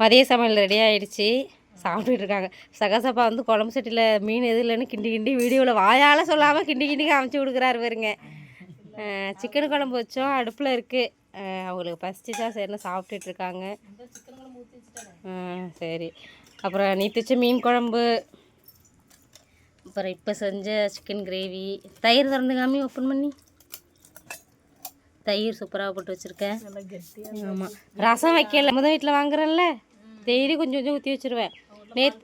மதிய சமையல் ரெடி ஆகிடுச்சி சாப்பிட்டுட்டு இருக்காங்க சகசப்பா வந்து குழம்பு சட்டியில் மீன் எது இல்லைன்னு கிண்டி கிண்டி வீடியோவில் வாயால் சொல்லாமல் கிண்டி கிண்டி காமிச்சு கொடுக்குறாரு பாருங்க. சிக்கன் குழம்பு வச்சோம். அடுப்பில் இருக்குது அவங்களுக்கு பசிச்சுச்சா சரின்னு சாப்பிட்டுட்டு இருக்காங்க சரி. அப்புறம் நீ வச்ச மீன் குழம்பு. அப்புறம் இப்போ செஞ்ச சிக்கன் கிரேவி தயிர் திறந்து காமி ஓப்பன் பண்ணி. தயிர் சூப்பராக போட்டு வச்சுருக்கேன். ஆமாம் ரசம் வைக்கல. முதல் வீட்டில் வாங்குறேன்ல. டெய்லி கொஞ்சம் கொஞ்சம் ஊற்றி வச்சுருவேன். நேத்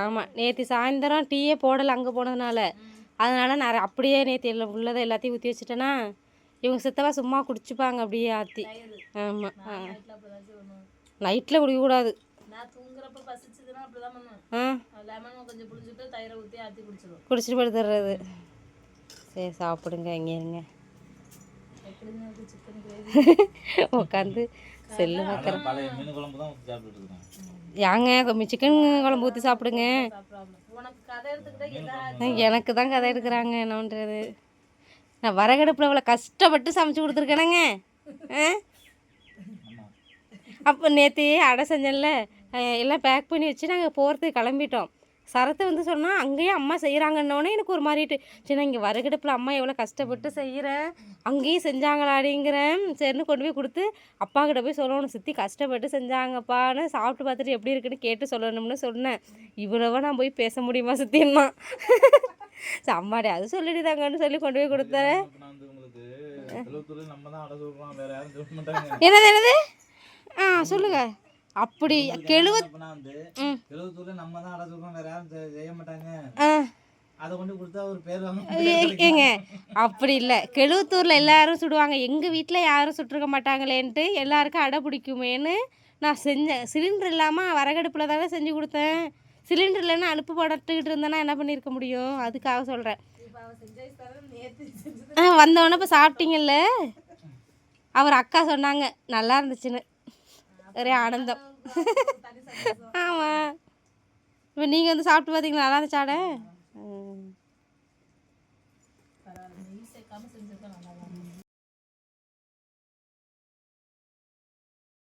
ஆமாம் நேற்று சாயந்தரம் டீயே போடலை அங்கே போனதுனால. அதனால் நான் அப்படியே நேற்று எல்லாம் உள்ளதை எல்லாத்தையும் ஊற்றி வச்சுட்டேன்னா இவங்க சித்தவா சும்மா குடிச்சுப்பாங்க அப்படியே ஆற்றி ஆமாம் நைட்டில் குடிக்கக்கூடாது. குடிச்சிட்டு படுத்துடுறது சரி சாப்பிடுங்க இங்கே இருங்க எப்படின்னு இருக்கு சிக்கன் கிரேவி உட்காந்து செல்லு பார்க்குறேன் ஏங்க சிக்கன் குழம்பு ஊற்றி சாப்பிடுங்க. எனக்கு தான் கதை எடுக்கிறாங்க என்ன பண்ணுறது நான் வரகடுப்பில் இவ்வளோ கஷ்டப்பட்டு சமைச்சு கொடுத்துருக்கேனேங்க. அப்போ நேற்று அடை செஞ்சேன்ல. எல்லாம் பேக் பண்ணி வச்சு நாங்கள் போகிறதுக்கு கிளம்பிட்டோம். சரத்தை வந்து சொன்னால் அங்கேயே அம்மா செய்கிறாங்கன்னொடனே எனக்கு ஒரு மாதிரிட்டு சரி நான் இங்கே வரகடுப்பில் அம்மா எவ்வளோ கஷ்டப்பட்டு செய்கிறேன் அங்கேயும் செஞ்சாங்களாடிங்கிறேன் சரின்னு கொண்டு போய் கொடுத்து அப்பா கிட்ட போய் சொல்லணும். சித்தி கஷ்டப்பட்டு செஞ்சாங்கப்பான்னு சாப்பிட்டு பார்த்துட்டு எப்படி இருக்குன்னு கேட்டு சொல்லணும்னு சொன்னேன். இவ்வளவா நான் போய் பேச முடியுமா சித்தின்னா சரி அம்மாடி அது சொல்லிடுதாங்கன்னு சொல்லி கொண்டு போய் கொடுத்தேன். என்னது என்னது? ஆ சொல்லுங்க. அப்படி கெழுவ இப்ப நான் வந்து ம். எழுபத்தூர்ல நம்ம தான் அடை சொல்றோம் வேற யாரும் செ- செய்ய மாட்டாங்க. ஆ. அதை கொண்டு கொடுத்தா ஒரு பேர் வாங்க ஏங்க அப்படி இல்லை. கெழுவத்தூரில் எல்லாரும் சுடுவாங்க. எங்கள் வீட்டில் யாரும் சுட்டிருக்க மாட்டாங்களேன்ட்டு எல்லாருக்கும் அடை பிடிக்குமேன்னு நான் செஞ்சேன் சிலிண்டர் இல்லாமல் வரகடுப்பில் தானே செஞ்சு கொடுத்தேன். சிலிண்டர் இல்லைன்னா அடுப்பு போட்டுக்கிட்டு இருந்தேன்னா என்ன பண்ணியிருக்க முடியும்? அதுக்காக சொல்கிறேன் ஆ வந்தவொடனே இப்போ சாப்பிட்டீங்கல்ல? அவர் அக்கா சொன்னாங்க நல்லா இருந்துச்சுன்னு. ஒரே ஆனந்தம். ஆமாம் இப்போ நீங்கள் வந்து சாப்பிட்டு பார்த்தீங்களா நல்லா இருந்துச்சாடை